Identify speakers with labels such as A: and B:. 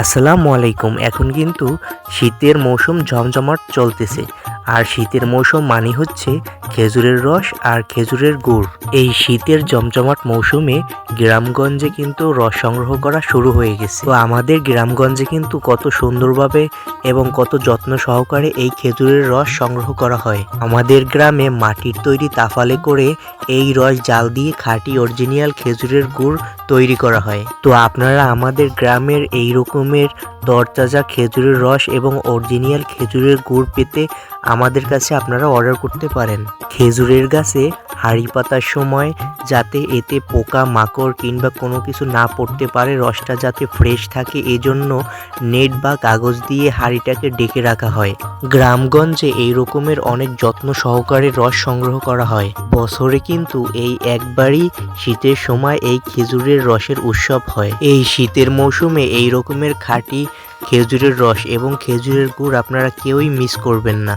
A: আসসালামু আলাইকুম। এখন কিন্তু শীতের মৌসুম জমজমাট চলতেছে। আর শীতের মৌসুম মানে হচ্ছে খেজুরের রস আর খেজুরের গুড়। এই শীতের জমজমাট মৌসুমে গ্রামগঞ্জে কিন্তু রস সংগ্রহ করা শুরু হয়ে গেছে। তো আমাদের গ্রামগঞ্জে কিন্তু কত সুন্দরভাবে এবং কত যত্ন সহকারে এই খেজুরের রস সংগ্রহ করা হয়। আমাদের গ্রামে মাটির তৈরি তাফালে করে এই রস জাল দিয়ে খাঁটি অরিজিনাল খেজুরের গুড় তৈরি করা হয়। তো আপনারা আমাদের গ্রামের এই রকমের তরতাজা খেজুরের রস এবং অরিজিনাল খেজুরের গুড় পেতে আমাদের কাছে আপনারা অর্ডার করতে পারেন। খেজুরের গাছে হাড়ি পাতার সময় যাতে এতে পোকা, মাকড় কিংবা কোনো কিছু না পড়তে পারে, রসটা যাতে ফ্রেশ থাকে, এজন্য নেট বা কাগজ দিয়ে হাঁড়িটাকে ডেকে রাখা হয়। গ্রামগঞ্জে এই রকমের অনেক যত্ন সহকারে রস সংগ্রহ করা হয়। বছরে কিন্তু এই একবারই শীতের সময় এই খেজুরের রসের উৎসব হয়। এই শীতের মৌসুমে এই রকমের খাঁটি খেজুরের রস এবং খেজুরের গুড় আপনারা কেউই মিস করবেন না।